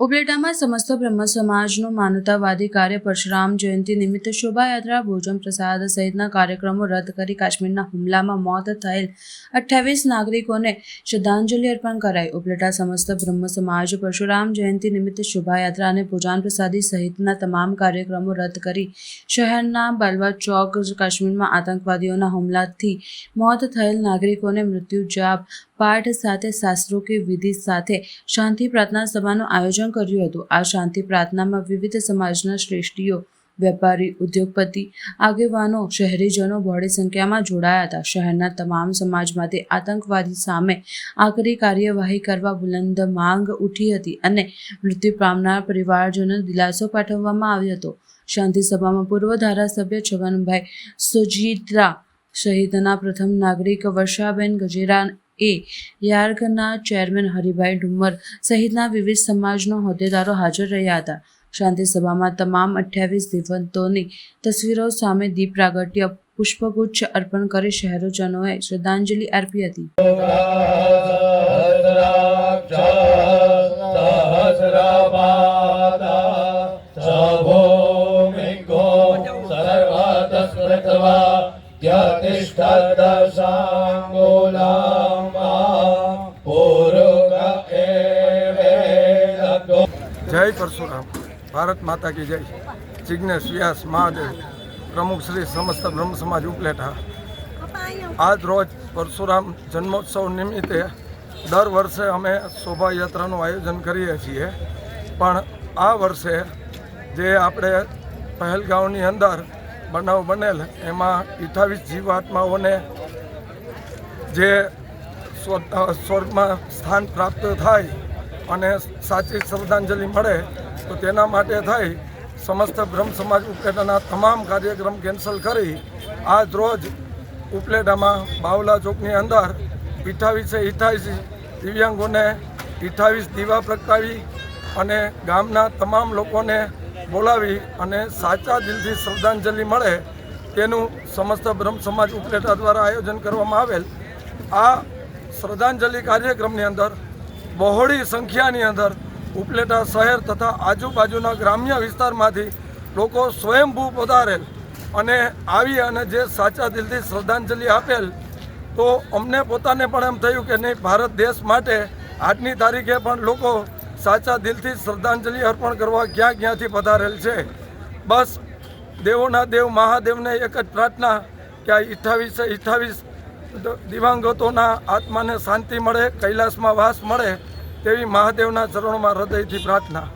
ઉપલેટામાં સમસ્ત બ્રહ્મ સમાજનું માનવતાવાદી કાર્ય પરશુરામ જયંતિ નિમિત્તે શોભાયાત્રા, ભોજન પ્રસાદ સહિતના કાર્યક્રમો રદ કરી કાશ્મીરના હુમલામાં મોત થયેલ અઠ્યાવીસ નાગરિકોને શ્રદ્ધાંજલિ અર્પણ કરાઈ. ઉપલેટા સમસ્ત બ્રહ્મ સમાજ પરશુરામ જયંતિ નિમિત્તે શોભાયાત્રા અને ભોજન પ્રસાદી સહિતના તમામ કાર્યક્રમો રદ કરી શહેરના બલવા ચોક, કાશ્મીરમાં આતંકવાદીઓના હુમલાથી મોત થયેલ નાગરિકોને મૃત્યુ જાપ, પાઠ સાથે શાસ્ત્રો કે વિધિ સાથે શાંતિ પ્રાર્થના સભાનું આયોજન કર્યું હતું. આ શાંતિ પ્રાર્થનામાં વિવિધ સમાજના શ્રેષ્ઠીઓ, વેપારી, ઉદ્યોગપતિ, આગેવાનો, શહેરીજનો બહોળી સંખ્યામાં જોડાયા હતા. શહેરના તમામ સમાજમાંથી આતંકવાદી સામે આકરી કાર્યવાહી કરવા બુલંદ માંગ ઉઠી હતી અને મૃત્યુ પામનાર પરિવારજનો દિલાસો પાઠવવામાં આવ્યો હતો. શાંતિ સભામાં પૂર્વ ધારાસભ્ય છગનભાઈ સુજીત્રા સહિતના પ્રથમ નાગરિક વર્ષાબેન ગજેરા એ યાર્ગના ચેરમેન હરિભાઈ ડુમર સહિતના વિવિધ સમાજના હોદ્દેદારો હાજર રહ્યા હતા. શાંતિસભામાં તમામ અઠ્યાવીસ દિવંતોની તસવીરો સામે દીપ પ્રાગટ્ય, પુષ્પગુચ્છ અર્પણ કરી શહેરોજનોએ શ્રદ્ધાંજલિ અર્પી હતી. તિષ્ઠ દશાંગોલા જય પરશુરામ. ભારત માતા કી જય. જિજ્ઞેશ વ્યાસ, મહાદેવ. પ્રમુખ શ્રી સમસ્ત બ્રહ્મ સમાજ ઉપલેટા. આજ રોજ પરશુરામ જન્મોત્સવ નિમિત્તે દર વર્ષે અમે શોભાયાત્રાનું આયોજન કરીએ છીએ. પણ આ વર્ષે જે આપણે પહેલગાંવની અંદર બનાવ બનેલ, એમાં અઠાવીસ જીવાત્માઓને જે સ્વર્ગ- સ્વર્ગમાં સ્થાન પ્રાપ્ત થાય અને સાચી શ્રદ્ધાંજલિ મળે તો તેના માટે થઈ સમસ્ત બ્રહ્મ સમાજ ઉપલેટાના તમામ કાર્યક્રમ કેન્સલ કરી આજ રોજ ઉપલેટામાં બાવલા ચોકની અંદર અઠાવીસે ઇઠાવીસ દિવ્યાંગોને અઠાવીસ દીવા પ્રગટાવી અને ગામના તમામ લોકોને બોલાવી અને સાચા દિલથી શ્રદ્ધાંજલિ મળે તેનું સમસ્ત બ્રહ્મ સમાજ ઉપલેટા દ્વારા આયોજન કરવામાં આવેલ. આ શ્રદ્ધાંજલિ કાર્યક્રમની અંદર બહોળી સંખ્યાની અંદર ઉપલેટા શહેર તથા આજુબાજુના ગ્રામ્ય વિસ્તારમાંથી લોકો સ્વયંભૂ પધારેલ અને આવી અને જે સાચા દિલથી શ્રદ્ધાંજલિ આપેલ, તો અમને પોતાને પણ એમ થયું કે નહીં, ભારત દેશ માટે આજની તારીખે પણ લોકો સાચા દિલથી શ્રદ્ધાંજલિ અર્પણ કરવા ક્યાં ક્યાંથી પધારેલ છે. બસ, દેવોના દેવ, મહાદેવને એક જ પ્રાર્થના કે આ અઠ્ઠાવીસે અઠ્ઠાવીસ દિવંગતોના આત્માને શાંતિ મળે કૈલાસમાં વાસ મળે તેવી મહાદેવના ચરણોમાં હૃદયથી પ્રાર્થના.